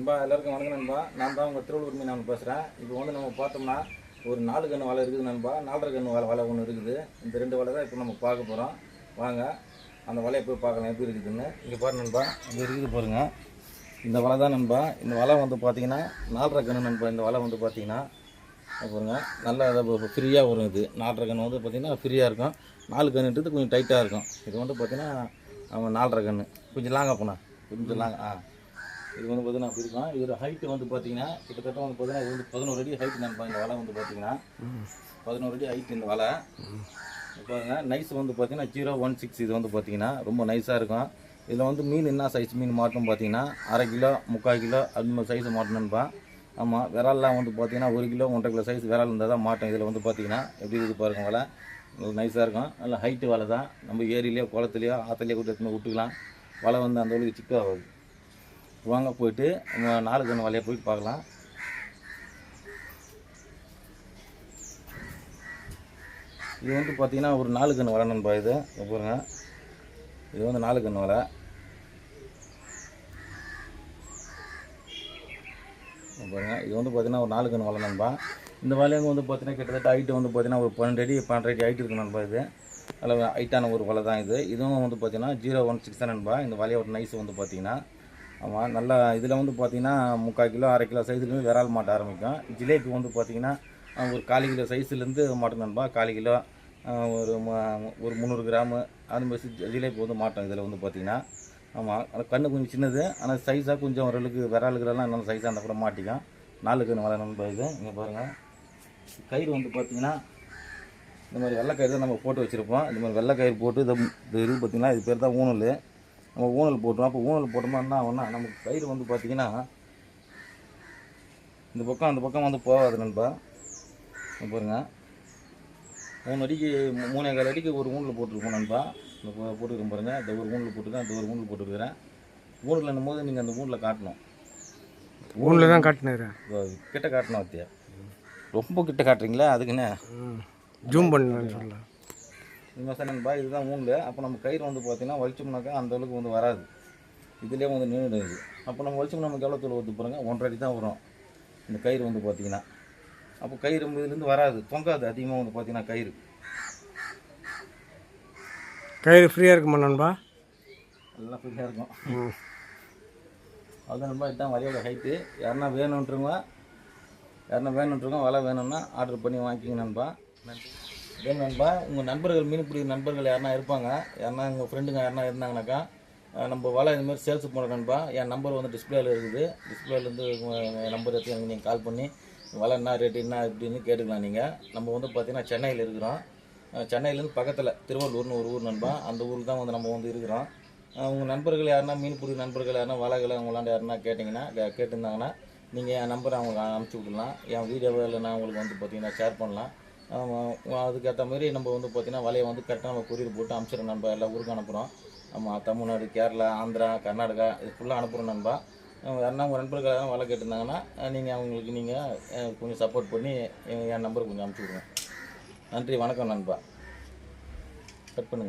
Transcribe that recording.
நண்பா எல்லாருக்கும் வணக்கம் நண்பா. நான் தான் உங்கள் திருவள்ளூர் மீன் நான் பேசுகிறேன் இப்போ வந்து நம்ம பார்த்தோம்னா ஒரு நாலு கன்று வலை இருக்குது நண்பா. நாலரை கன்று வலை வலை ஒன்று இருக்குது. இந்த ரெண்டு வலை தான் இப்போ நம்ம பார்க்க போகிறோம் வாங்க அந்த வலையை போய் பார்க்கலாம். எப்படி இருக்குதுன்னு. இங்கே பாரு நண்பா. இங்கே இருக்குது பாருங்கள் இந்த வலை தான் நண்பா. இந்த வலை வந்து பார்த்தீங்கன்னா நாலரை கன்று நண்பா. இந்த வலை வந்து பார்த்தீங்கன்னா இங்க பாருங்க. நல்லா ஃப்ரீயாக வரும் இது. நாலரை கன்று வந்து பார்த்திங்கன்னா ஃப்ரீயாக இருக்கும். நாலு கன்றுன்றது கொஞ்சம் டைட்டாக இருக்கும். இது வந்து பார்த்தீங்கன்னா அவங்க நாலரை கன்று கொஞ்சம் லாங்காக போனால் கொஞ்சம் லாங்க ஆ. இது வந்து பார்த்தீங்கன்னா அப்படி இருக்கும் இதோட ஹைட்டு வந்து பார்த்தீங்கன்னா கிட்டத்தட்ட வந்து பார்த்தீங்கன்னா இது வந்து பதினோரு அடி ஹைட் நினைப்பா இந்த வலை வந்து பார்த்தீங்கன்னா. பதினோரு அடி ஹைட் இந்த வலை. பாருங்க நைஸ் வந்து பார்த்தீங்கன்னா ஜீரோ ஒன் சிக்ஸ் இது வந்து பார்த்தீங்கன்னா ரொம்ப நைஸாக இருக்கும். இதில் வந்து மீன் என்ன சைஸ் மீன் மாட்டணும் பார்த்தீங்கன்னா அரை கிலோ முக்கால் கிலோ அது மாதிரி சைஸ் மாட்டணும்பான் ஆமாம் விரால்லாம் வந்து பார்த்தீங்கன்னா ஒரு கிலோ ஒன்றரை கிலோ சைஸ் விரால் இருந்தால் தான் மாட்டோம். இதில் வந்து பார்த்தீங்கன்னா எப்படி இது பாருங்க வலை. நல்லா நைஸாக இருக்கும். நல்லா ஹைட்டு வலை தான். நம்ம ஏரியிலையோ குளத்துலையோ ஆற்றுலையோ கூட எடுத்துன்னு விட்டுக்கலாம். வலை வந்து அந்த அளவுக்கு சிக்காகாது. வாங்க போயிட்டு நம்ம நாலு கண்ணு வலையை போயிட்டு பார்க்கலாம். இது வந்து பார்த்தீங்கன்னா ஒரு நாலு கன்று வலை நண்பா இது. பாருங்க. இது வந்து நாலு கண்ணு வலை. பாருங்க. இது வந்து பார்த்தீங்கன்னா ஒரு நாலு கன்று வலை நண்பா. இந்த வலையங்க வந்து பார்த்தீங்கன்னா கிட்டத்தட்ட ஹைட்டு வந்து பார்த்தீங்கன்னா ஒரு பன்னெண்டு அடி பன்னெண்டு அடி ஹைட் இருக்கு நண்பா இது. அதில் ஹைட்டான ஒரு வலை தான் இது. இதுவும் வந்து பார்த்தீங்கன்னா ஜீரோ ஒன் சிக்ஸ் தான் நண்பா. இந்த வலையோட நைஸ் வந்து பார்த்தீங்கன்னா ஆமாம் நல்லா இதில் வந்து பார்த்திங்கன்னா முக்கால் கிலோ அரை கிலோ சைஸ்லேருந்து விரால் மாட்ட ஆரம்பிக்கும். ஜிலேபி வந்து பார்த்திங்கன்னா ஒரு கால் கிலோ சைஸ்லேருந்து மாட்டோம் நண்பா. கால் கிலோ ஒரு ஒரு முந்நூறு கிராமு அது மாதிரி ஜிலேபி வந்து மாட்டோம் இதில் வந்து பார்த்தீங்கன்னா ஆமாம் ஆனால் கண்ணு கொஞ்சம் சின்னது ஆனால் சைஸாக கொஞ்சம் ஓரளவுக்கு விராலுக்குறலாம் நல்ல சைஸாக அந்த கூட மாட்டிக்கும். நாலு கன்று வளர நண்பா இது இங்கே பாருங்கள் கயிறு வந்து பார்த்தீங்கன்னா இந்த மாதிரி வெள்ளை கயிறு தான் நம்ம போட்டு வச்சுருப்போம். இந்த மாதிரி வெள்ளை கயிறு போட்டு இதை இது பார்த்திங்கன்னா பார்த்தீங்கன்னா இது பேர் தான் ஊனல். நம்ம ஊனல் போட்டுருவோம் அப்போ ஊனல் போட்டோம்னா என்ன ஆகும்னா நமக்கு கயிறு வந்து பார்த்தீங்கன்னா இந்த பக்கம் அந்த பக்கம் வந்து போகாது நண்பா. பாருங்க. மூணு அடிக்கு மூணே கால் அடிக்கு ஒரு ஊனில் போட்டிருக்கோம் நண்பா. இந்த போ- போட்டுருக்கேன் பாருங்க. இந்த ஒரு ஊனில் போட்டுருக்கேன் இந்த ஒரு ஊனில் போட்டுருக்கிறேன். ஊனில் போது நீங்கள் அந்த ஊனில் காட்டணும். ஊனில் தான் காட்டினாரு இதோ. கிட்ட காட்டணும் வத்தியா ரொம்ப கிட்ட காட்டுறீங்களா அதுக்குன்னு ஜூம் பண்ணு சொல்ல இந்த நண்பா இதுதான் மூணு அப்போ நம்ம கயிறு வந்து பார்த்தீங்கன்னா வலிச்சோம்னாக்கா அந்த அளவுக்கு வந்து வராது. இதுலேயே வந்து நின்றுடுது அப்போ நம்ம வலிச்சோம்னா நமக்கு எவ்வளோ தூள் வந்து பாருங்க. ஒன்றரை அடி தான் வரும். இந்த கயிறு வந்து பார்த்தீங்கன்னா அப்போ கயிறு இதுலேருந்து வராது. தொங்காது. அதிகமாக வந்து பார்த்தீங்கன்னா கயிறு. கயிறு ஃப்ரீயாக இருக்குமா நண்பா? எல்லாம் ஃப்ரீயாக இருக்கும். அதுதான் நண்பா. இதுதான் வலையோட ஹைட்டு யாருன்னா வேணுன்றவங்க யாருன்னா வேணுன்றவங்க வலை வேணும்னா ஆர்டர் பண்ணி வாங்கிக்கிங்க நண்பா. ஏன் நண்பா உங்கள் நண்பர்கள் மீன் பிடிக்கிற நண்பர்கள் யாருனா இருப்பாங்க? யாருன்னா உங்கள் ஃப்ரெண்டுங்க யாருனா இருந்தாங்கனாக்கா நம்ம வலை இந்த சேல்ஸ் பண்ணுற நண்பா என் நம்பர் வந்து டிஸ்பிளேல இருக்குது. டிஸ்பிளேலேருந்து என் நம்பர் எடுத்து எனக்கு நீங்கள் கால் பண்ணி வலை என்ன ரேட்டு என்ன எப்படின்னு கேட்டுக்கலாம் நீங்கள் நம்ம வந்து பார்த்திங்கன்னா சென்னையில் இருக்கிறோம். சென்னையிலேருந்து பக்கத்தில் திருவள்ளூர்னு ஒரு ஊர் நண்பா அந்த ஊருக்கு தான் வந்து நம்ம வந்து இருக்கிறோம். உங்கள் நண்பர்கள் யாருன்னா மீன் பிடிக்கிற நண்பர்கள் யாருன்னா வலைகளை உங்களாண்ட யாருன்னா கேட்டிங்கன்னா கேட்டிருந்தாங்கன்னா நீங்கள் என் நம்பரை அவங்களுக்கு அனுப்பிச்சி விடலாம் என் வீடியோவில் நான் உங்களுக்கு வந்து பார்த்தீங்கன்னா ஷேர் பண்ணலாம். ஆமாம், அதுக்கேற்ற மாதிரி நம்ம வந்து பார்த்தீங்கன்னா வலையை வந்து கரெக்டாக நம்ம கொரியர் போட்டு அனுப்பிச்சிடும் நண்பா. எல்லா ஊருக்கும் அனுப்புகிறோம் ஆமாம் தமிழ்நாடு கேரளா ஆந்திரா கர்நாடகா இது ஃபுல்லாக அனுப்புகிறோம் நண்பா. அஹ் யாருன்னா உங்கள் நண்பர்கள் யாரும் வலை கேட்டிருந்தாங்கன்னா நீங்கள் அவங்களுக்கு நீங்கள் கொஞ்சம் சப்போர்ட் பண்ணி என் நம்பருக்கு கொஞ்சம் அனுப்பிச்சி விடுங்க. நன்றி வணக்கம் நண்பா. கட் பண்ணுங்கள்